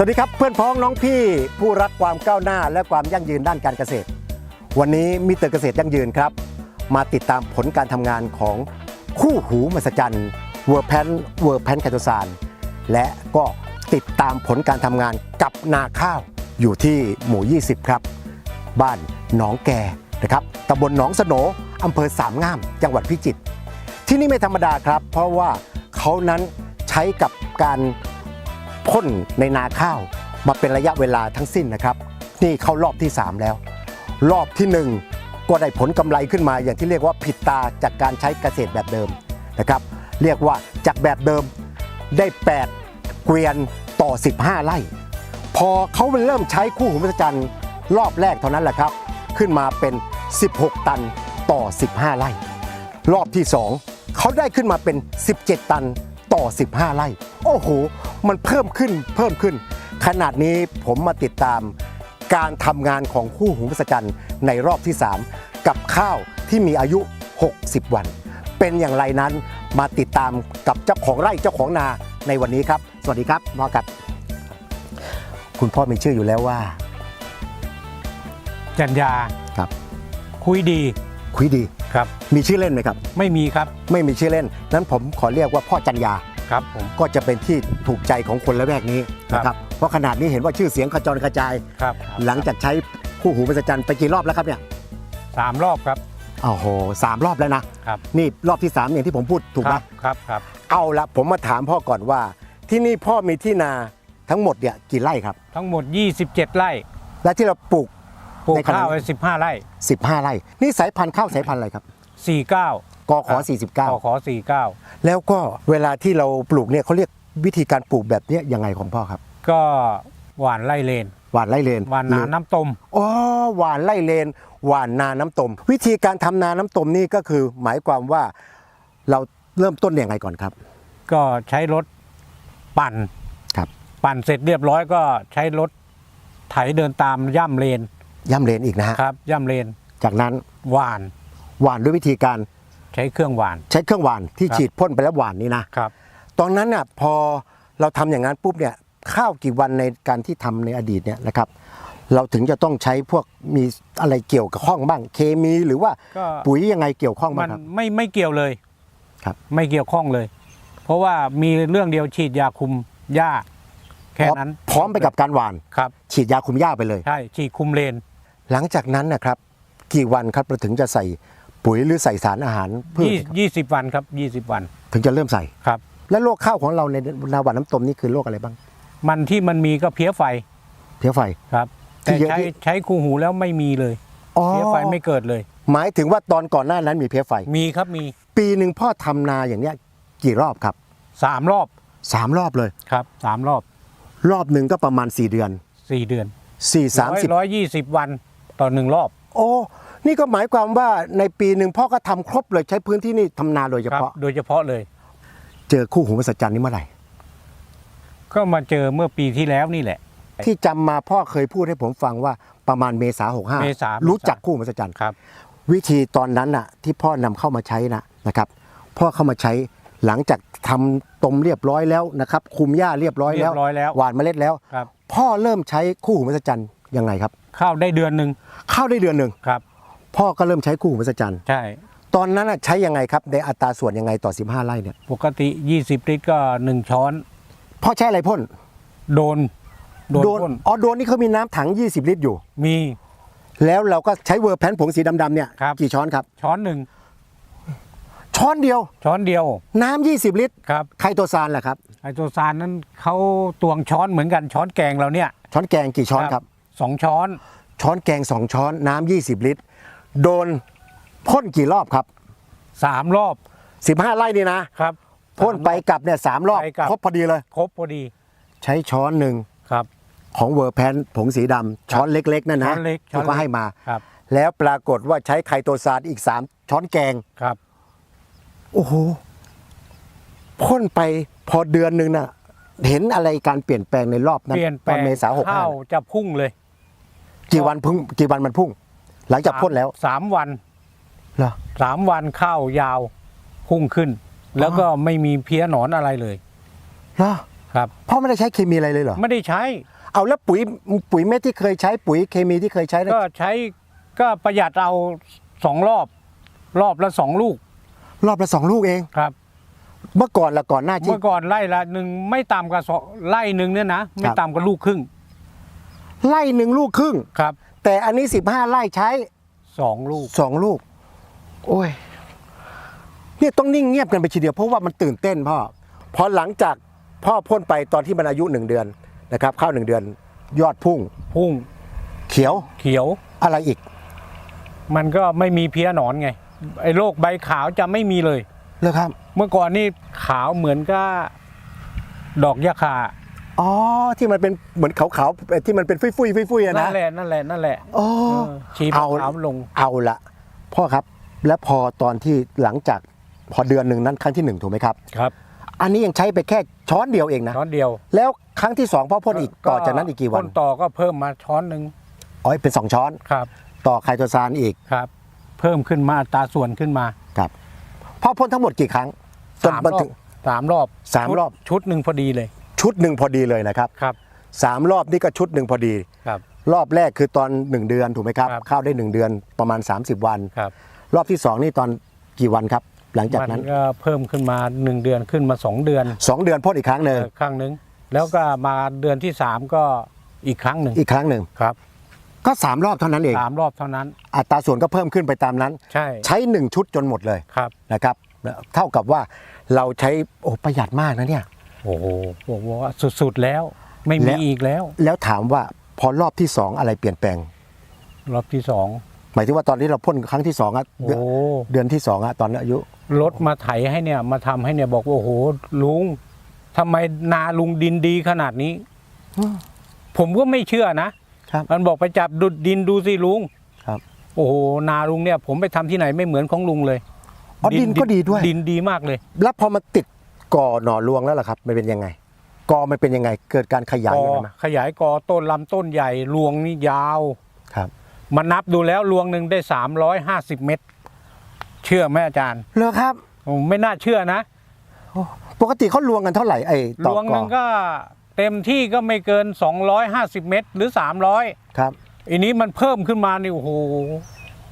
สวัสดีครับเพื่อนพ้องน้องพี่ผู้รักความก้าวหน้าและความยั่งยืนด้านการเกษตร วันนี้มิเตอร์เกษตรยั่งยืนครับ มาติดตามผลการทำงานของคู่หูมหัศจรรย์เวอร์แพนเวอร์แพนคาโตซานและก็ติดตามผลการทำงานกับนาข้าวอยู่ที่หมู่ 20 ครับ บ้านหนองแกนะครับตำบลหนองสโหนอำเภอสามงาม จังหวัดพิจิตรที่นี่ไม่ธรรมดาครับ เพราะว่าเขานั้นใช้กับการ พ่นในนาข้าวมาเป็นระยะเวลาทั้งสิ้นนะครับ นี่เข้ารอบที่ 3 แล้ว รอบที่ 1 ก็ได้ผลกำไรขึ้นมาอย่างที่เรียกว่าผิดตาจากการใช้เกษตรแบบเดิมนะครับ เรียกว่าจากแบบเดิมได้ 8 เกวียนต่อ 15 ไร่ พอเขาเริ่มใช้คู่หูมหัศจรรย์รอบแรกเท่านั้นแหละครับ ขึ้นมาเป็น 16 ตันต่อ 15 ไร่ รอบที่ 2เขาได้ขึ้นมาเป็น 17 ตัน ต่อ 15 ไร่ โอ้โห มันเพิ่มขึ้นเพิ่มขึ้น ขนาดนี้ผมมาติดตามการทำงานของคู่หูมหัศจรรย์ในรอบที่ 3 กับข้าวที่มีอายุ 60 วัน เป็นอย่างไรนั้นมาติดตามกับเจ้าของไร่เจ้าของนาในวันนี้ครับ สวัสดีครับหมอกัดคุณพ่อมีชื่ออยู่แล้วว่า จัญญาครับ คุยดี คุยดี ครับ มีชื่อเล่นไหมครับ ไม่มีครับไม่มีชื่อเล่น นั้นผมขอเรียกว่าพ่อจันยา ครับผม ก็จะเป็นที่ถูกใจของคนละแวกนี้ครับนะครับเพราะขนาดนี้เห็นว่าชื่อเสียงขจรกระจาย ครับหลังจากใช้คู่หูมหัศจรรย์ไปกี่รอบแล้วครับเนี่ยสามรอบครับโอ้โหสามรอบแล้วนะ ครับนี่รอบที่สามอย่างที่ผมพูดถูกคไหมรัครับครับเอาละผมมาถามพ่อก่อนว่า ที่นี่พ่อมีที่นาทั้งหมดเนี่ยกี่ไร่ครับ ทั้งหมด 27 ไร่และที่เราปลูก ปลูกในขณะข้าวไว้15ไร่15ไร่ นี่สายพันธุ์ข้าวสายพันธุ์อะไรครับ49กขครั49ขอขอ49แล้วก็เวลาที่เราปลูกเนี่ยเขาเรียกวิธีการปลูกแบบเนี้ยยังไงของพ่อครับ ก็หวานไร่เลนหวานไร่เลนหวานนาน้ำต้มอ๋อหวานไร่เลน หวานนาน้ำตม วิธีการทำนาน้ำตมนี่ก็คือหมายความว่าเราเริ่มต้นยังไงก่อนครับ ก็ใช้รถปั่น ครับ ปั่นเสร็จเรียบร้อยก็ใช้รถไถเดินตามย่ำเลน ย่ำเลนอีกนะฮะครับย่ำเลนจากนั้นหวานหวานด้วยวิธีการใช้เครื่องหวาน ใช้เครื่องหวานที่ครับฉีดพ่นไปแล้วหวานนี่นะครับ ตอนนั้นน่ะพอเราทำอย่างนั้นปุ๊บเนี่ยข้าวกี่วันในการที่ทำในอดีตเนี่ยนะครับ เราถึงจะต้องใช้พวกมีอะไรเกี่ยวกับข้องบ้าง เคมีหรือว่าก็ปุ๋ยยังไงเกี่ยวข้องมับ้างนครับไม่ไม่เกี่ยวเลยครับ ไม่เกี่ยวข้องเลย เพราะว่ามีเรื่องเดียวฉีดยาคุมหญ้าแค่นั้น พร้อมไปกับการหวานครับ ฉีดยาคุมหญ้าไปเลยใช่ฉีดคุมเลน หลังจากนั้นนะครับ กี่วันครับเราถึงจะใส่ปุ๋ยหรือใส่สารอาหารพืชยี่ยี่สิบวันครับยี่สิบวันถึงจะเริ่มใส่ ครับ และโรคข้าวของเราในนาหวานน้ำตมนี่คือโรคอะไรบ้าง มันที่มันมีก็เพี้ยไฟเพี้ยไฟ ครับ ที่แต่เยอะใช้ที่ ใช้คูหูแล้วไม่มีเลย อ๋อเพี้ยไฟไม่เกิดเลย หมายถึงว่าตอนก่อนหน้านั้นมีเพี้ยไฟ มีครับมีปีหนึ่งพ่อทำนาอย่างเนี้ยกี่รอบครับสามรอบสามรอบเลย ครับสามรอบรอบหนึ่งก็ประมาณ 4 เดือน สี่เดือน4 ร้อย30 ร้อยยี่สิบวัน ต่อหนึ่งรอบ โอ้ นี่ก็หมายความว่าในปีหนึ่งพ่อก็ทำครบเลยใช้พื้นที่นี่ทำนาโดยเฉครับพาะ โดยเฉพาะเลย เจอคู่หูมหัศจรรย์นี่เมื่อไหร่ ก็มาเจอเมื่อปีที่แล้วนี่แหละ ที่จำมาพ่อเคยพูดให้ผมฟังว่าประมาณเมษาหกห้าเมษารู้จักคู่หูมหัศจรรย์ครับ วิธีตอนนั้นน่ะที่พ่อนำเข้ามาใช้นะนะครับ พ่อเข้ามาใช้หลังจากทำตมเรียบร้อยแล้วนะครับคุมหญ้าเรียบร้อยเรีแล้ยวบร้อยแล้วหว่านเมล็ดแล้ว ครับ พ่อเริ่มใช้คู่หูมหัศจรรย์ยังไงครับ ข้าวได้เดือนหนึ่งเข้าได้เดือนหนึ่งครับ พ่อก็เริ่มใช้คู่หูมหัศจรรย์ใช่ ตอนนั้นน่ะใช้ยังไงครับในอัตราส่วนยังไงต่อ 15 ไร่เนี่ยปกติ 20 ลิตรก็ 1 ช้อน พ่อใช้อะไรพ่นโดนโดนพ่นอ๋อโดนนี่เขามีน้ำถัง 20 ลิตรอยู่ มี แล้วเราก็ใช้เวอร์แพนผงสีดำๆเนี่ยครับ กี่ช้อนครับ ช้อนหนึ่งช้อนเดียว ช้อนเดียวน้ำ20 ลิตรครับไคโตซานแหละครับ ไอโตซานนั้นเขาตวงช้อนเหมือนกันช้อนแกงเราเนี่ยช้อนแกงกี่ช้อนครับ สองช้อน ช้อนแกง2ช้อนน้ำ20 ลิตร โดนพ่นกี่รอบครับ สามรอบ15 ไร่นี่นะครับ พ่นไปกลับเนี่ยสามรอบไปกลับ ครบพอดีเลย ครบพอดีใช้ช้อนหนึ่งครับ ของเวอร์แพนผงสีดำช้อนเล็กๆนั่นช้นะอนเล็กช้อนที่ก็เล็กให้มา ครับแล้วปรากฏว่าใช้ไคโตซานอีก 3 ช้อนแกง ครับ โอ้โหพ่นไปพอเดือนหนึ่งน่ะ เห็นอะไรการเปลี่ยนแปลงในรอบนั้นเปลี่ยนแปตลอนงเมษาหกห้าข้าวจะพุ่งเลย กี่วันพุ่งกี่วันมันพุ่ง หลังจากพ่นแล้วสามวันเหรอสามวันข้าวยาวพุ่งขึ้น แล้วก็ไม่มีเพี้ยหนอนอะไรเลยเหรอครับพ่อไม่ได้ใช้เคมีอะไรเลยเหรอไม่ได้ใช้ เอาแล้วปุ๋ยปุ๋ยเม็ดที่เคยใช้ปุ๋ยเคมีที่เคยใช้นั่นก็ใช้ก็ประหยัดเอาสองรอบ รอบละสองลูก รอบละสองลูกเองครับ เมื่อก่อนละก่อนหน้าที่เมื่อก่อนไร่ละหนึ่งไม่ต่ำกว่าสองไร่หนึ่งเนี่ยนะไม่ครับต่ำกว่าลูกครึ่ง ไล่หนึ่งลูกครึ่ง ครับแต่อันนี้15ไร่ใช้สองลูก สองลูก โอ้ย เนี่ยต้องนิ่งเงียบกันไปทีเดียวเพราะว่ามันตื่นเต้นพ่อพอหลังจากพ่อพ่นไปตอนที่มันอายุหนึ่งเดือนนะครับเข้าหนึ่งเดือน ยอดพุ่ง พุ่งเขียวเขียว อะไรอีกมันก็ไม่มีเพี้ยหนอนไง ไอ้โรคใบขาวจะไม่มีเลย เลยครับ เมื่อก่อนนี่ขาวเหมือนกับดอกยาคา อ๋อที่มันเป็นเหมือนขาวๆที่มันเป็นฟุยๆฟุยๆอะนั่นะนแหละนั่นแหละนั่นแหละอ๋อ เออชีพเอา ขาวลง เอาละพ่อครับ แล้วพอตอนที่หลังจากพอเดือนหนึ่งนั้นครั้งที่หนึ่งถูกไหมครับ ครับอันนี้ยังใช้ไปแค่ช้อนเดียวเองนะช้อนเดียวแล้วครั้งที่สองพ่อพ่นอีกต่อจากนั้นอีกกี่วันพ่นต่อก็เพิ่มมาช้อนหนึ่งอ๋อเป็นสองช้อนครับต่อไคโตซานอีกครับ เพิ่มขึ้นมาอัตราส่วนขึ้นมาครับพ่อพ่นทั้งหมดกี่ครั้งจนสามมันรอถึบง สามรอบสามชุดรอบ ชุดหนึ่งพอดีเลย ชุดหนึ่งพอดีเลยนะครับครับสามรอบนี่ก็ชุดหนึ่งพอดี ครับ รอบแรกคือตอนหนึ่งเดือนถูกไหมครับ ครับเข้าได้หนึ่งเดือนประมาณ 30 วัน ครับรอบที่สองนี่ตอนกี่วันครับ หลังจากมันั้น ก็เพิ่มขึ้นมาหนึ่งเดือนขึ้นมาสองเดือนสองเดือนพ่นอีกครั้งหนึ่งเออครั้งหนึ่งแล้วก็มาเดือนที่สามก็อีกครั้งหนึ่งอีกครั้งหนึ่งครับก็สามรอบเท่านั้นเอง สามรอบเท่านั้น อัตราส่วนก็เพิ่มขึ้นไปตามนั้น ใช่ใช้หนึ่งชุดจนหมดเลยครับ นะครับเท่ากับว่าเราใช้โอ้ประหยัดมากนะเนี่ย โอ้โหผมว่าสุดๆแล้ว ไม่แล้มีวอีกแล้ว แล้วถามว่าพอรอบที่สองอะไรเปลี่ยนแปลง รอบที่สองหมายถึงว่าตอนที่เราพ่นครั้งที่สองอะโอ้เดือนเดือนที่สองอะตอนอายุรถมาไถให้เนี่ยมาทำให้เนี่ยบอกว่าโอ้โหลุงทำไมนาลุงดินดีขนาดนี้ ผมก็ไม่เชื่อนะครับมันบอกไปจับดุดดินดูสิลุงครับ โอ้โหนาลุงเนี่ย ผมไปทำที่ไหนไม่เหมือนของลุงเลยอ๋อดินก็ดีด้วย ดินดีมากเลย แล้วพอมันติด ก่อหน่อรวงแล้วล่ะครับมันเป็นยังไงกอมันเป็นยังไง เกิดการขยายกอยังไงไหมขยายกอต้นลำต้นใหญ่รวงนี่ยาว ครับมานับดูแล้วรวงหนึ่งได้ 350 เมตร เชื่อไหมอาจารย์เลอครับผมไม่น่าเชื่อนะปกติเขารวงกันเท่าไหร่ไอ้รต่อวงหกอนึ่งก็เต็มที่ก็ไม่เกิน 250 เมตร หรือ 300ครับ อันนี้มันเพิ่มขึ้นมานี่โอ้โห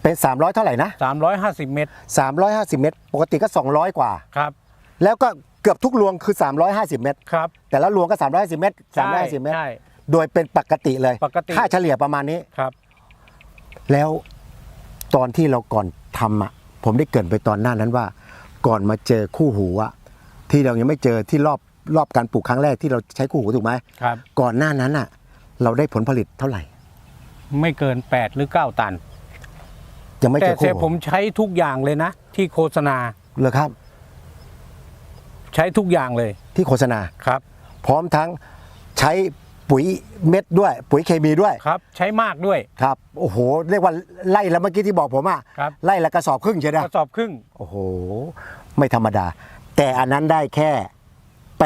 เป็น 300 เท่าไหร่นะ350 เมตร350 เมตร ปกติก็ 200 กว่า ครับ แล้วก็เกือบทุกรวงคือ 350 เมตร ครับแต่ละรวงก็ 350 เมตร 350 เมตร ใช่ โดยเป็นปกติเลย ปกติ ค่าเฉลี่ยประมาณนี้ ครับ แล้วตอนที่เราก่อนทำอะ ผมได้เกรินไปตอนหน้านั้นว่า ก่อนมาเจอคู่หูอะที่เรายังไม่เจอที่รอบรอบการปลูกครั้งแรกที่เราใช้คู่หูถูกไหมครับ ก่อนหน้านั้นอะ เราได้ผลผลิตเท่าไหร่ ไม่เกิน 8 หรือ 9 ตัน ยังไม่แต่เจอคู่แต่หูผมใช้ทุกอย่างเลยนะ ที่โฆษณาเลยครับ ใช้ทุกอย่างเลยที่โฆษณาครับ พร้อมทั้งใช้ปุ๋ยเม็ดด้วย ปุ๋ยเคมีด้วยครับ ใช้มากด้วยครับโอ้โหเรียกว่าไล่แล้วเมื่อกี้ที่บอกผมอะครับไล่ละกระสอบครึ่งใช่ไหมกระสอบครึ่งโอ้โห ไม่ธรรมดา แต่อันนั้นได้แค่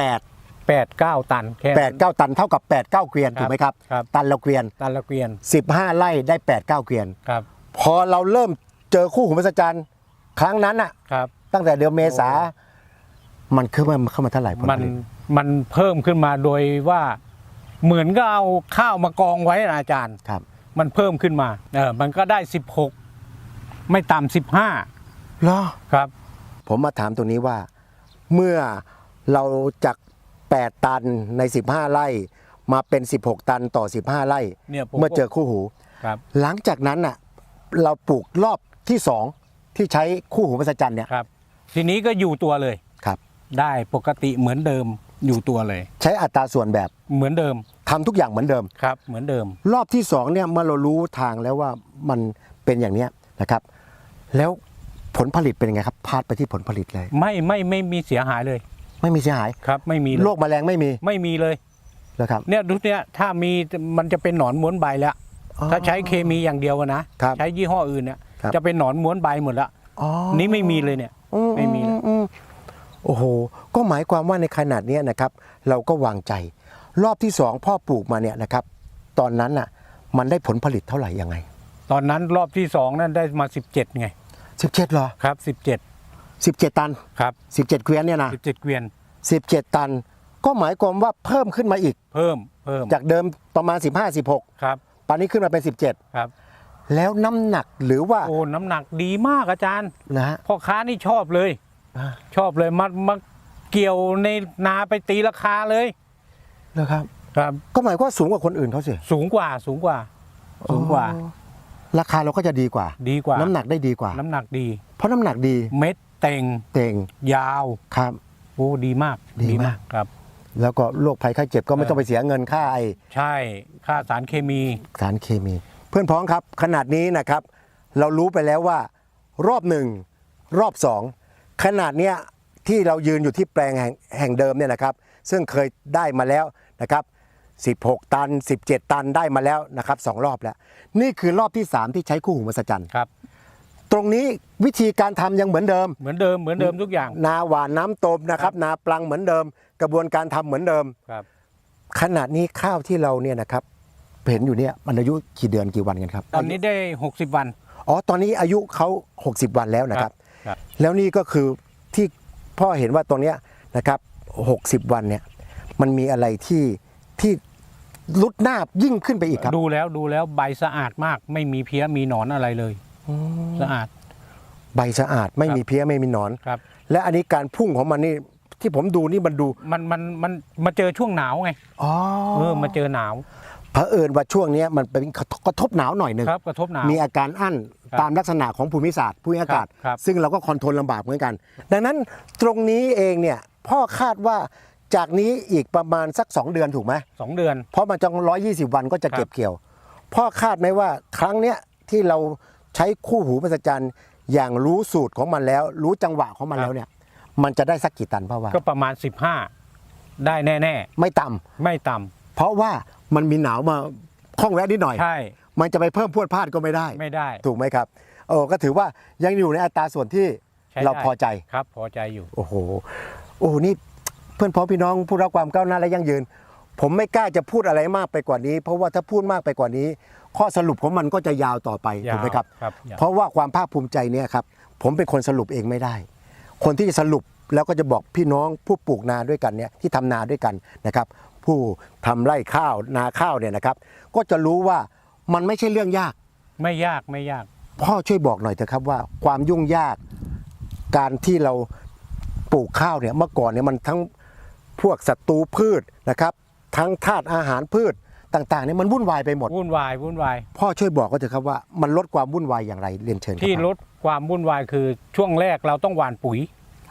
8 8 9ตันแค่8 9ตันเท่ากับ8 9เกวียนครับถูกไหมครับครับ ตันละเกวียนตันละเกวียน15ไร่ได้8 9เกวียนครับพอเราเริ่มเจอคู่หูมหัศจรรย์ครั้งนั้นอะครับตั้งแต่เดือนเมษา มันขึ้นมาเข้ามาเท่าไหร่ผลมัผนลิตมันเพิ่มขึ้นมาโดยว่าเหมือนก็เอาข้าวมากองไว้นะอาจารย์ ครับมันเพิ่มขึ้นมาเออมันก็ได้ 16 ไม่ต่ำสิบห้าเหรอครับ ผมมาถามตรงนี้ว่า เมื่อเราจาก 8 ตันใน 15 ไร่ มาเป็น 16 ตันต่อ 15 ไร่ เนี่ยผมเมื่อเจอคู่หู ครับ หลังจากนั้นน่ะเราปลูกรอบที่สองที่ใช้คู่หูมหัศจรรย์เนี่ย ครับ ทีนี้ก็อยู่ตัวเลยครับ ได้ปกติเหมือนเดิมอยู่ตัวเลย ใช้อัตราส่วนแบบเหมือนเดิมทำทุกอย่างเหมือนเดิม ครับ เหมือนเดิม รอบที่สองเนี่ยเมื่อเรารู้ทางแล้วว่ามันเป็นอย่างเนี้ยนะครับ แล้วผลผลิตเป็นยังไงครับพาดไปที่ผลผลิตเลย ไม่ไม่ไม่มีเสียหายเลยไม่มีเสียหายครับ ไม่มีเลยโรคแมลงไม่มีไม่มีเลย นะครับเนี่ยดูเนี่ยถ้ามีมันจะเป็นหนอนม้วนใบแล้ว อ๋อ ถ้าใช้เคมีอย่างเดียวอะนะครับใช้ยี่ห้ออื่นเนี่ยครับ จะเป็นหนอนม้วนใบหมดละอ๋อ นี่ไม่มีเลยเนี่ย อืไม่มีแล้วอือืโอ้โห ก็หมายความว่าในขนาดเนี้ยนะครับเราก็วางใจ รอบที่สองพ่อปลูกมาเนี่ยนะครับตอนนั้นน่ะมันได้ผลผลิตเท่าไหร่ยังไง ตอนนั้นรอบที่สองนั่นได้มา 17 ไง 17เหรอครับ 17 17 ตันครับ17 เกวียนเนี่ยนะ17 เกวียน 17 ตัน ก็หมายความว่าเพิ่มขึ้นมาอีก เพิ่มเพิ่มจากเดิมประมาณ 15 16ครับตอนนี้ขึ้นมาเป็นครับ17แล้วน้ำหนักหรือว่าโอ้น้ำหนักดีมากอาจารย์นะฮะพ่อค้านี่ชอบเลย อ่าชอบเลยมามาเกี่ยวในนาไปตีราคาเลยนะครับ ครับ ก็หมายความว่าสูงกว่าคนอื่นเขาสิสูงกว่าสูงกว่า สูงกว่า อ๋อราคาเราก็จะดีกว่า ดีกว่าน้ำหนักได้ดีกว่า น้ำหนักดี เพราะน้ำหนักดีเม็ดเต่งเต่งยาวครับ โอ้ดีมากดีมาก ครับ แล้วก็โรคภัยไข้เจ็บก็ไม่เออต้องไปเสียเงินค่าไอ ใช่ค่าสารเคมี สารเคมี เพื่อนพ้องครับขนาดนี้นะครับ เรารู้ไปแล้วว่า รอบหนึ่งรอบสอง ขนาดเนี้ยที่เรายืนอยู่ที่แปลงแห่งแห่งเดิมเนี่ยนะครับ ซึ่งเคยได้มาแล้วนะครับ16 ตัน 17 ตันได้มาแล้วนะครับสองรอบแล้ว นี่คือรอบที่ 3 ที่ใช้คู่หูมหัศจรรย์ครับ ตรงนี้วิธีการทำยังเหมือนเดิม เหมือนเดิมเหมือนเดิมทุกอย่าง นาหวานน้ำตมนะครับ นาปลังเหมือนเดิม กระบวนการทำเหมือนเดิม ครับ ขนาดนี้ข้าวที่เราเนี่ยนะครับเห็นอยู่เนี่ยมันอายุกี่เดือนกี่วันกันครับตอนนี้ได้ 60 วัน อ๋อตอนนี้อายุเขา60 วันแล้วนะครับครับ แล้วนี่ก็คือที่พ่อเห็นว่าตรงเนี้ยนะครับ 60 วันเนี่ยมันมีอะไรที่ที่ลุดหน้ายิ่งขึ้นไปอีกครับ ดูแล้วดูแล้วใบสะอาดมาก ไม่มีเพี้ยมีหนอนอะไรเลยสะอาด ใบสะอาดไม่ครับมีเพี้ยไม่มีหนอนครับ และอันนี้การพุ่งของมันนี่ที่ผมดูนี่มันดูมันมันมันมาเจอช่วงหนาวไงอ๋อเออมาเจอหนาว เผอิญว่าช่วงเนี้ยมันเป็นกระทบหนาวหน่อยหนึ่งครับกระทบหนาว มีอาการอั้นครับตามลักษณะของภูมิศาสตร์ภูมิอากาศครับ ซึ่งเราก็คอนโทรลลำบากเหมือนกัน ดังนั้นตรงนี้เองเนี่ยพ่อคาดว่าจากนี้อีกประมาณสัก 2 เดือนถูกไหมสองเดือน เพราะมันจะร้อยยี่สิบวันก็จะครับ เก็บเกี่ยว พ่อคาดไหมว่าครั้งเนี้ยที่เราใช้คู่หูมหัศจรรย์อย่างรู้สูตรของมันแล้ว รู้จังหวะของมันแล้วเนี่ย มันจะได้สักกี่ตันพ่อว่าก็ประมาณ 15 ได้แน่ ไม่ต่ำ ๆ ไม่ต่ำเพราะว่า มันมีหนาวมาข้องแวะนิดหน่อย ใช่ มันจะไปเพิ่มพรวดพลาดก็ไม่ได้ ไม่ได้ ถูกไหมครับโอ้ก็ถือว่ายังอยู่ในอัตราส่วนที่ใช้เราได้พอใจ ครับ พอใจอยู่ โอ้โห โอ้โหนี่เพื่อนพ้องพี่น้องผู้รักความก้าวหน้าและยั่งยืน ผมไม่กล้าจะพูดอะไรมากไปกว่านี้ เพราะว่าถ้าพูดมากไปกว่านี้ ข้อสรุปของมันก็จะยาวต่อไปยาวถูกไหมครับครับยาว เพราะว่าความภาคภูมิใจเนี่ยครับ ผมเป็นคนสรุปเองไม่ได้ คนที่จะสรุปแล้วก็จะบอกพี่น้องผู้ปลูกนาด้วยกันเนี่ยที่ทำนาด้วยกันนะครับ ผู้ทำไร่ข้าวนาข้าวเนี่ยนะครับ ก็จะรู้ว่ามันไม่ใช่เรื่องยาก ไม่ยากไม่ยาก พ่อช่วยบอกหน่อยเถอะครับว่าความยุ่งยาก การที่เราปลูกข้าวเนี่ยเมื่อก่อนเนี่ยมันทั้งพวกศัตรูพืชนะครับ ทั้งธาตุอาหารพืชต่างๆเนี่ยมันวุ่นวายไปหมด วุ่นวายวุ่นวาย พ่อช่วยบอกก็เถอะครับว่ามันลดความวุ่นวายอย่างไรเรียนเชิญครับที่ลดความวุ่นวายคือช่วงแรกเราต้องหว่านปุ๋ย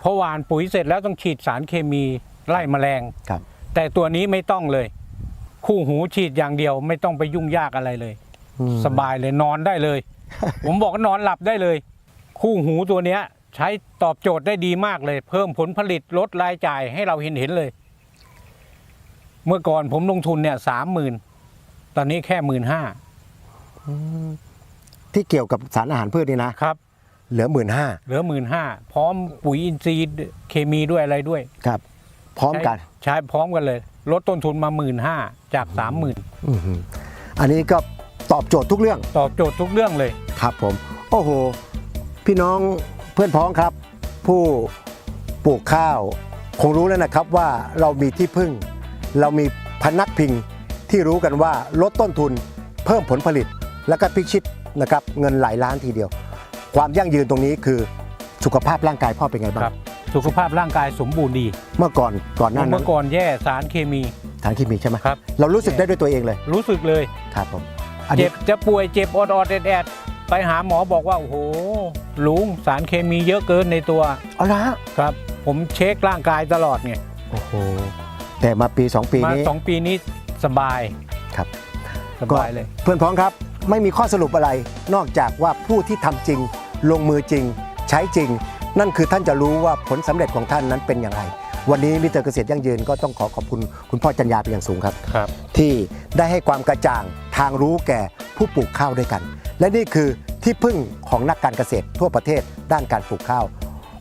พอหว่านปุ๋ยเสร็จแล้วต้องฉีดสารเคมีไล่แมลงครับ แต่ตัวนี้ไม่ต้องเลย คู่หูฉีดอย่างเดียวไม่ต้องไปยุ่งยากอะไรเลย อืม สบายเลยนอนได้เลย ผมบอกว่านอนหลับได้เลย คู่หูตัวเนี้ย ใช้ตอบโจทย์ได้ดีมากเลย เพิ่มผลผลิตลดรายจ่ายให้เราเห็นเห็นเลย เมื่อก่อนผมลงทุนเนี่ยสามหมื่นตอนนี้แค่หมื่นห้าที่เกี่ยวกับสารอาหารพืชนี่นะครับ เหลือหมื่นห้าเหลือหมื่นห้าพร้อมปุ๋ยอินทรีย์เคมีด้วยอะไรด้วย ครับ พร้อมกัน ใช้ใช้พร้อมกันเลย ลดต้นทุนมาหมื่นห้าจากสามหมื่นอื้อหืออันนี้ก็ตอบโจทย์ทุกเรื่อง ตอบโจทย์ทุกเรื่องเลย ครับผม โอ้โห พี่น้องเพื่อนพ้องครับ ผู้ปลูกข้าว คงรู้แล้วนะครับว่าเรามีที่พึ่ง เรามีพนักพิงที่รู้กันว่าลดต้นทุนเพิ่มผลผลิตแล้วก็พิชิตนะครับเงินหลายล้านทีเดียว ความยั่งยืนตรงนี้คือสุขภาพร่างกายพ่อเป็นไงบ้าครังบ สุขภาพร่างกายสมบูรณ์ดี เมื่อก่อนก่อนหน้านั้เมื่นอก่อนแย่สารเคมีทางที่มีใช่ไหมครับ เรารู้สึกได้ด้วยตัวเองเลย รู้สึกเลยครับผมอันเจ็นี้บจะป่วยเจ็บอดอดแอดแอดไปหาหมอบอกว่า โอ้โหลุงสารเคมีเยอะเกินในตัวเอาละฮะครับ ผมเช็คร่างกายตลอดไงโอ้โหแต่มาปี 2 ปีมานี้สองปีนี้สบายครับสบายเลย เพื่อนพ้องครับไม่มีข้อสรุปอะไร นอกจากว่าผู้ที่ทำจริง ลงมือจริง ใช้จริง นั่นคือท่านจะรู้ว่าผลสำเร็จของท่านนั้นเป็นอย่างไร วันนี้มิสเตอร์เกษตรยั่งยืนก็ต้องขอขอบคุณคุณพ่อจันยาเป็นอย่างสูงครับครับที่ได้ให้ความกระจ่างทางรู้แก่ผู้ปลูกข้าวด้วยกัน และนี่คือที่พึ่งของนักการเกษตรทั่วประเทศด้านการปลูกข้าว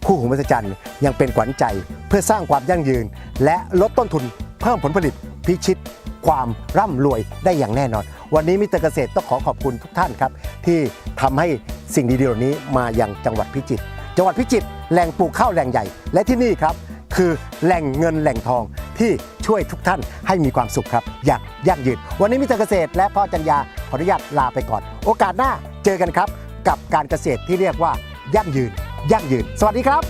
คู่หูมหัศจรรย์ยังเป็นขวัญใจเพื่อสร้างความยั่งยืน และลดต้นทุนเพิ่มผลผลิตพิชิตความร่ำรวยได้อย่างแน่นอน วันนี้มิสเตอร์เกษตรต้องขอขอบคุณทุกท่านครับ ที่ทำให้สิ่งดีๆเหล่านี้มายังจังหวัดพิจิตร จังหวัดพิจิตรแหล่งปลูกข้าวแหล่งใหญ่ และที่นี่ครับ คือแหล่งเงินแหล่งทองที่ช่วยทุกท่านให้มีความสุขครับ อย่างยั่งยืนวันนี้มิสเตอร์เกษตร และพ่อจัญญาขออนุญาตลาไปก่อน โอกาสหน้าเจอกันครับ กับการเกษตรที่เรียกว่ายั่งยืน ยั่งยืน สวัสดีครับ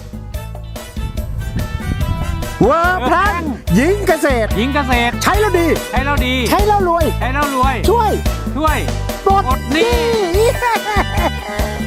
เวอร์พลันหญิงเกษตร หญิงเกษตร ใช้แล้วดี ใช้แล้วดี ใช้แล้วรวย ใช้แล้วรวย ช่วย ช่วยปลดปลดหนี้หนี้อุ้ย